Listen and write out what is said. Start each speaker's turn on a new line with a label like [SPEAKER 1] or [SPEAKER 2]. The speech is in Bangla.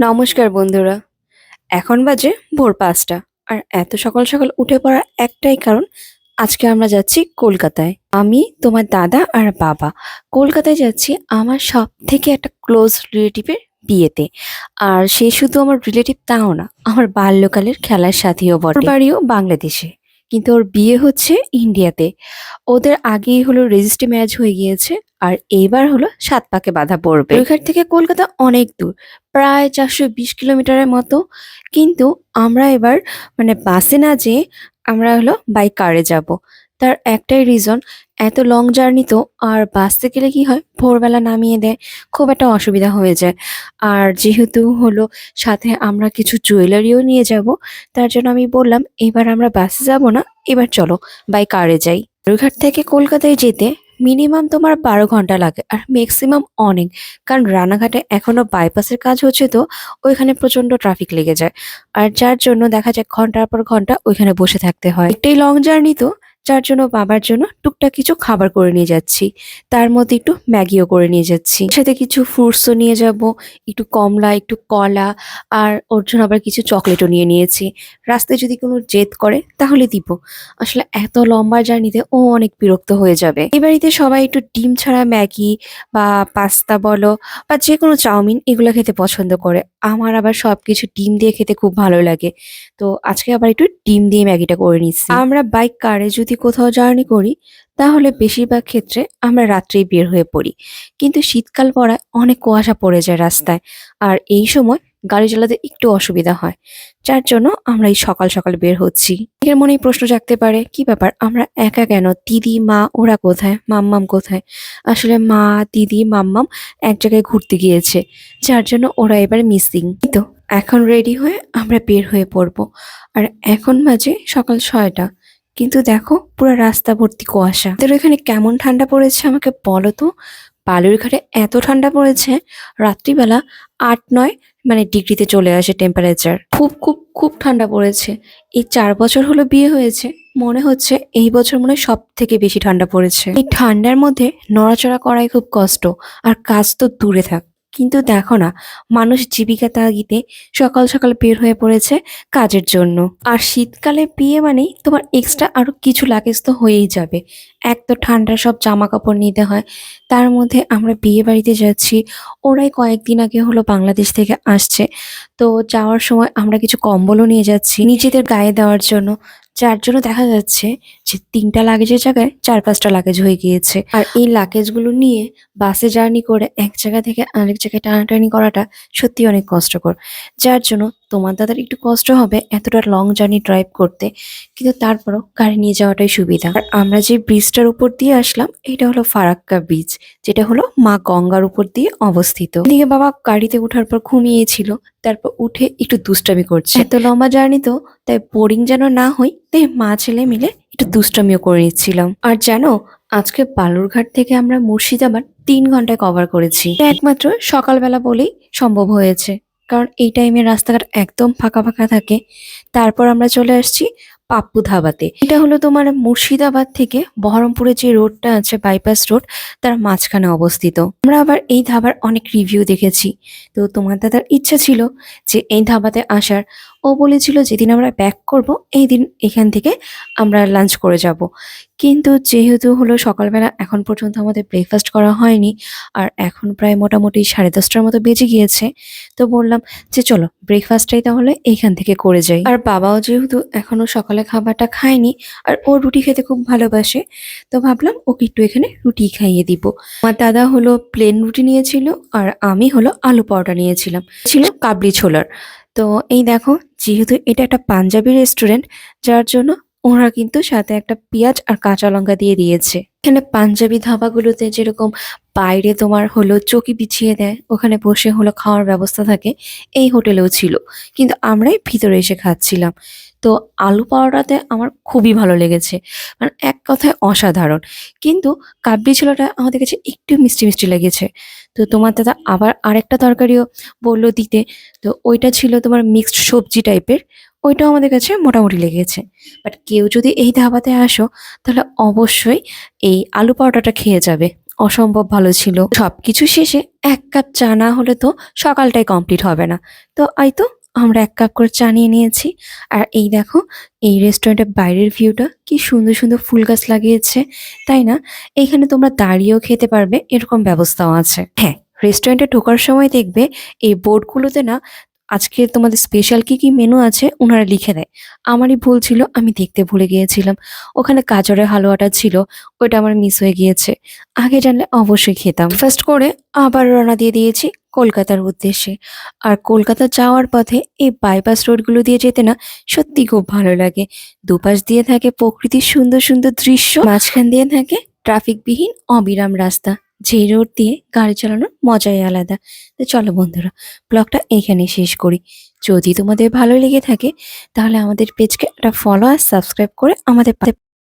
[SPEAKER 1] নমস্কার বন্ধুরা। এখন বাজে ভোর পাঁচটা আর এত সকাল সকাল উঠে পড়ার একটাই কারণ, আজকে আমরা যাচ্ছি কলকাতায়। আমি, তোমার দাদা আর বাবা। কলকাতায় যাচ্ছি আমার সব থেকে একটা ক্লোজ রিলেটিভের বিয়েতে। আর সে শুধু আমার রিলেটিভ তাও না, আমার বাল্যকালের খেলার সাথীও বটে। বাড়িও বাংলাদেশে। কিন্তু ওর বিয়ে হচ্ছে ইন্ডিয়াতে। ওদের আগেই হলো রেজিস্ট্রি ম্যারেজ হয়ে গিয়েছে আর এইবার হলো সাত পাকে বাধা পড়বে। ওইখান থেকে কলকাতা অনেক দূর, প্রায় চারশো বিশ কিলোমিটারের মতো। কিন্তু আমরা এবার মানে বাসে না যেয়ে আমরা হলো বাই কারে যাব। তার একটাই রিজন এত লং জার্নি তো, আর বাসে গেলে কি হয়? ভোরবেলা নামিয়ে দেয়, খুব একটা অসুবিধা হয়ে যায়। আর যেহেতু হলো সাথে আমরা কিছু জুয়েলারিও নিয়ে যাব, তার জন্য আমি বললাম, এবার আমরা বাসে যাব না, এবার চলো বাই কারে যাই। বালুরঘাট থেকে কলকাতায় যেতে মিনিমাম তোমার বারো ঘণ্টা লাগে, আর ম্যাক্সিমাম অনেক। কারণ রানাঘাটে এখনও বাইপাসের কাজ হচ্ছে তো, ওইখানে প্রচণ্ড ট্রাফিক লেগে যায়। আর যার জন্য দেখা যায় ঘণ্টার পর ঘণ্টা ওইখানে বসে থাকতে হয়। একটাই লং জার্নি তো যার জন্য বাবার জন্য টুকটাক কিছু খাবার করে নিয়ে যাচ্ছি। তার মধ্যে একটু ম্যাগিও করে নিয়ে যাচ্ছি। সাথে কিছু ফ্রুটসও নিয়ে যাব, একটু কমলা, একটু কলা, আর ওর জন্য আবার কিছু চকলেটও নিয়ে নিয়েছি। রাস্তায় যদি কোনো জেদ করে, তাহলে দিব। আসলে এত লম্বা জার্নিতে ও অনেক বিরক্ত হয়ে যাবে। এই বাড়িতে সবাই একটু ডিম ছাড়া ম্যাগি বা পাস্তা বলো বা যে কোনো চাউমিন এগুলো খেতে পছন্দ করে। আমার আবার সব কিছু ডিম দিয়ে খেতে খুব ভালো লাগে। তো আজকে আবার একটু ডিম দিয়ে ম্যাগিটা করে নিচ্ছি। আমরা বাইক কারে যদি কোথাও জার্নি করি, তাহলে বেশিরভাগ ক্ষেত্রে আমরা রাত্রেই বের হয়ে পড়ি। কিন্তু শীতকাল পড়ায় অনেক কুয়াশা পড়ে যায় রাস্তায়। আর এই সময় গাড়ি চালাতে একটু অসুবিধা হয়। যার জন্য আমরা এই সকাল সকাল বের হচ্ছি। এর মনেই প্রশ্ন জাগতে পারে, কি ব্যাপার? আমরা একা কেন? দিদি, মা, ওরা কোথায়? মাম্মাম কোথায়? আসলে মা, দিদি, মাম্মাম এক জায়গায় ঘুরতে গিয়েছে। যার জন্য ওরা এবার মিসিং। তো, এখন রেডি হয়ে আমরা বের হয়ে পড়ব। আর এখন বাজে সকাল ছয়টা। কিন্তু দেখো, পুরো রাস্তা ভর্তি কুয়াশা। তোর এখানে কেমন ঠান্ডা পড়েছে আমাকে বলো তো? বালুরঘাটে এত ঠান্ডা পড়েছে, রাত্রিবেলা আট, নয় মানে ডিগ্রিতে চলে আসে টেম্পারেচার খুব খুব খুব ঠান্ডা পড়েছে। এই চার বছর হলো বিয়ে হয়েছে, মনে হচ্ছে এই বছর মনে সব থেকে বেশি ঠান্ডা পড়েছে। এই ঠান্ডার মধ্যে নড়াচড়া করাই খুব কষ্ট, আর কাজ তো দূরে থাক। কিন্তু দেখো না, মানুষ জীবিকা তাগিতে সকাল সকাল বের হয়ে পড়েছে কাজের জন্য। আর শীতকালে বিয়ে মানেই তোমার এক্সট্রা আরও কিছু লাগেজ তো হয়েই যাবে। এক তো ঠান্ডা, সব জামা কাপড় নিতে হয়। তার মধ্যে আমরা বিয়ে বাড়িতে যাচ্ছি, ওরাই কয়েকদিন আগে হলো বাংলাদেশ থেকে আসছে। তো যাওয়ার সময় আমরা কিছু কম্বলও নিয়ে যাচ্ছি নিজেদের গায়ে দেওয়ার জন্য। যার জন্য দেখা যাচ্ছে যে তিনটা লাগেজের জায়গায় চার পাঁচটা লাগেজ হয়ে গিয়েছে। আর এই লাগেজগুলো নিয়ে বাসে জার্নি করে এক জায়গা থেকে আরেক জায়গায় টানাটানি করাটা সত্যি অনেক কষ্টকর। যার জন্য তোমার দাদার একটু কষ্ট হবে এতটা লং জার্নি ড্রাইভ করতে, কিন্তু তারপরও গাড়ি নিয়ে যাওয়াটাই সুবিধা। আর আমরা যে ব্রিজটার উপর দিয়ে আসলাম, এটা হলো ফারাক্কা ব্রিজ যেটা হলো মা গঙ্গার উপর দিয়ে অবস্থিত। এদিকে বাবা গাড়িতে ওঠার পর ঘুমিয়েছিল, তারপর উঠে একটু দুষ্টামি করছে। এত লম্বা জার্নি তো, তাই বোরিং যেন না হই তাই মা ছেলে মিলে একটু দুষ্টামিও করে নিচ্ছিলাম। আর জানো, আজকে বালুরঘাট থেকে আমরা মুর্শিদাবাদ তিন ঘন্টায় কভার করেছি। একমাত্র সকালবেলা বলেই সম্ভব হয়েছে। কারণ এই টাইমে রাস্তাঘাট একদম ফাঁকা ফাঁকা থাকে। তারপর আমরা চলে আসছি পাপ্পু ধাবাতে। এটা হলো তোমার মুর্শিদাবাদ থেকে বহরমপুরে যে রোডটা আছে বাইপাস রোড তার মাঝখানে অবস্থিত। আমরা আবার এই ধাবার অনেক রিভিউ দেখেছি। তো তোমার দাদার ইচ্ছা ছিল যে এই ধাবাতে আসার। ও বলেছিল, যেদিন আমরা ব্যাক করব, এই দিন এখান থেকে আমরা লাঞ্চ করে যাব। কিন্তু যেহেতু হলো সকালবেলা, এখন পর্যন্ত আমাদের ব্রেকফাস্ট করা হয়নি, আর এখন প্রায় মোটামুটি সাড়ে দশটার মতো বেজে গিয়েছে, তো বললাম যে চলো ব্রেকফাস্টটাই তাহলে এখান থেকে করে যাই। আর বাবাও যেহেতু এখনও সকালে খাবারটা খায়নি, আর ও রুটি খেতে খুব ভালোবাসে, তো ভাবলাম ওকে একটু এখানে রুটি খাইয়ে দিব। আমার দাদা হলো প্লেন রুটি নিয়েছিল, আর আমি হলো আলু পরোটা নিয়েছিলাম। ছিল কাবলি ছোলার। তো এই দেখো, যেহেতু এটা একটা পাঞ্জাবি রেস্টুরেন্ট যার জন্য ওরা কিন্তু সাথে একটা পেঁয়াজ আর কাঁচা লঙ্কা দিয়ে দিয়েছে। এখানে পাঞ্জাবি ধাবাগুলোতে যেরকম বাইরে তোমার হলো চকি বিছিয়ে দেয়, ওখানে বসে হলো খাওয়ার ব্যবস্থা থাকে, এই হোটেলেও ছিল। কিন্তু আমরাই ভিতরে এসে খাচ্ছিলাম। তো আলু পরোটাতে আমার খুবই ভালো লেগেছে। মানে এক কথায় অসাধারণ। কিন্তু কাবলি ছোলাটা আমাদের কাছে একটু মিষ্টি মিষ্টি লেগেছে। তো তোমার দাদা আবার আরেকটা তরকারিও বলল দিতে। তো ওইটা ছিল তোমার মিক্সড সবজি টাইপের ওইটাও আমাদের কাছে মোটামুটি লেগেছে। বাট কেউ যদি এই ধাবাতে আসো, তাহলে অবশ্যই এই আলু পরোটাটা খেয়ে যাবে। অসম্ভব ভালো ছিল। সব কিছু শেষে এক কাপ চা না হলে তো সকালটাই কমপ্লিট হবে না। তো এই তো আমরা এক কাপ করে চা নিয়ে নিয়েছি। আর এই দেখো, এই রেস্টুরেন্টের বাইরের ভিউটা কি সুন্দর সুন্দর ফুল গাছ লাগিয়েছে, তাই না? এখানে তোমরা দাঁড়িয়েও খেতে পারবে, এরকম ব্যবস্থাও আছে। হ্যাঁ রেস্টুরেন্টে ঢোকার সময় দেখবে, এই বোর্ডগুলোতে না আজকে তোমাদের স্পেশাল কি কি মেনু আছে ওনারা লিখে দেয়। আমারই ভুল ছিল, আমি দেখতে ভুলে গিয়েছিলাম। ওখানে গাজরের হালুয়াটা ছিল, ওইটা আমার মিস হয়ে গিয়েছে। আগে জানলে অবশ্যই খেতাম। ফার্স্ট করে আবার রওনা দিয়ে দিয়েছি কলকাতার উদ্দেশ্যে। আর কলকাতা যাওয়ার পথে এই বাইপাস রোডগুলো দিয়ে যেতে না সত্যি খুব ভালো লাগে। দুপাশ দিয়ে থাকে প্রকৃতির সুন্দর সুন্দর দৃশ্য, মাঝখান দিয়ে থাকে ট্রাফিকবিহীন অবিরাম রাস্তা। যেই রোড দিয়ে গাড়ি চালানোর মজাই আলাদা। তো চলো বন্ধুরা, ব্লগটা এখানে শেষ করি। যদি তোমাদের ভালো লেগে থাকে, তাহলে আমাদের পেজকে একটা ফলো আর সাবস্ক্রাইব করে আমাদের